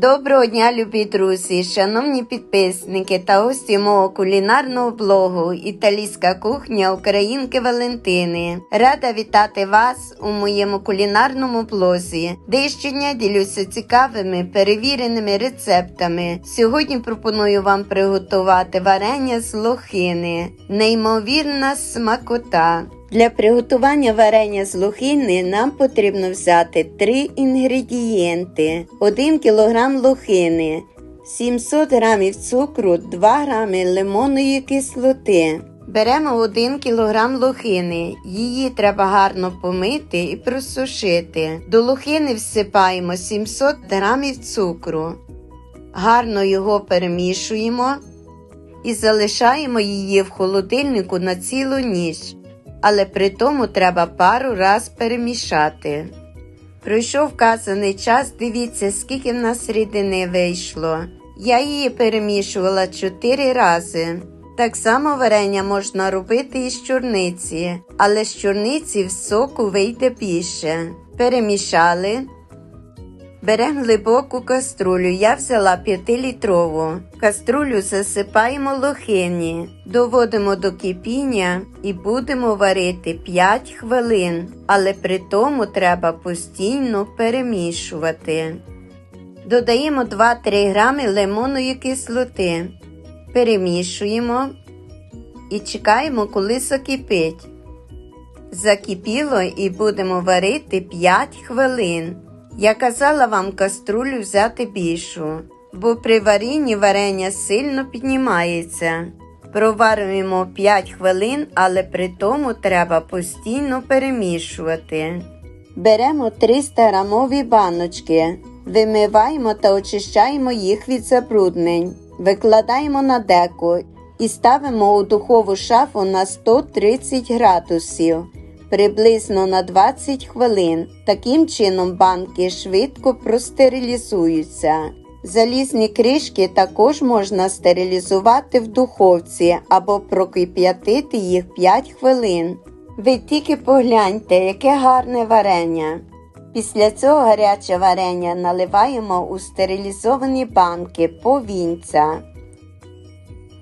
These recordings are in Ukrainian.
Доброго дня, любі друзі, шановні підписники та гості мого кулінарного блогу Італійська кухня Українки Валентини. Рада вітати вас у моєму кулінарному блозі, де щодня ділюся цікавими перевіреними рецептами. Сьогодні пропоную вам приготувати варення з лохини. Неймовірна смакота. Для приготування варення з лохини нам потрібно взяти 3 інгредієнти: 1 кг лохини, 700 г цукру, 2 г лимонної кислоти. Беремо 1 кг лохини. Її треба гарно помити і просушити. До лохини всипаємо 700 г цукру. Гарно його перемішуємо і залишаємо її в холодильнику на цілу ніч але при тому треба пару раз перемішати. Пройшов вказаний час, дивіться, скільки в нас рідини вийшло. Я її перемішувала 4 рази. Так само варення можна робити і з чорниці, але з чорниці в соку вийде більше. Перемішали. Беремо глибоку каструлю. Я взяла 5-літрову. Каструлю засипаємо лохині, доводимо до кипіння і будемо варити 5 хвилин, але при тому треба постійно перемішувати. Додаємо 2-3 грами лимонної кислоти. Перемішуємо і чекаємо, коли закипить. Закипіло і будемо варити 5 хвилин. Я казала вам каструлю взяти більшу, бо при варінні варення сильно піднімається. Проварюємо 5 хвилин, але при тому треба постійно перемішувати. Беремо 300 грамові баночки, вимиваємо та очищаємо їх від забруднень, викладаємо на деку і ставимо у духову шафу на 130 градусів приблизно на 20 хвилин. Таким чином банки швидко простерилізуються. Залізні кришки також можна стерилізувати в духовці або прокип'ятити їх 5 хвилин. Ви тільки погляньте, яке гарне варення. Після цього гаряче варення наливаємо у стерилізовані банки повінця.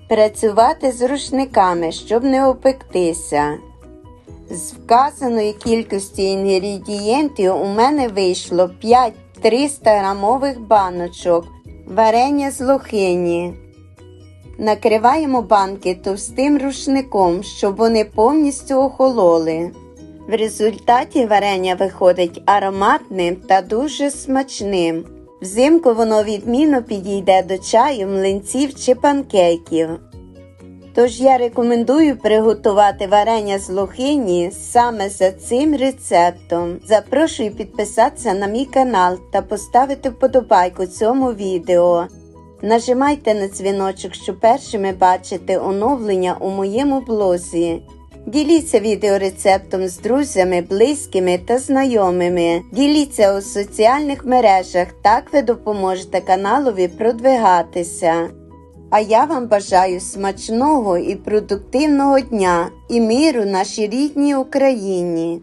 Працювати з рушниками, щоб не опектися. З вказаної кількості інгредієнтів у мене вийшло 5 300 грамових баночок варення з лохині. Накриваємо банки товстим рушником, щоб вони повністю охололи. В результаті варення виходить ароматним та дуже смачним. Взимку воно відмінно підійде до чаю, млинців чи панкейків. Тож я рекомендую приготувати варення з лохині саме за цим рецептом. Запрошую підписатися на мій канал та поставити вподобайку цьому відео. Нажимайте на дзвіночок, щоб першими бачити оновлення у моєму блозі. Діліться відеорецептом з друзями, близькими та знайомими. Діліться у соціальних мережах, так ви допоможете каналові продвигатися. А я вам бажаю смачного і продуктивного дня і миру нашій рідній Україні.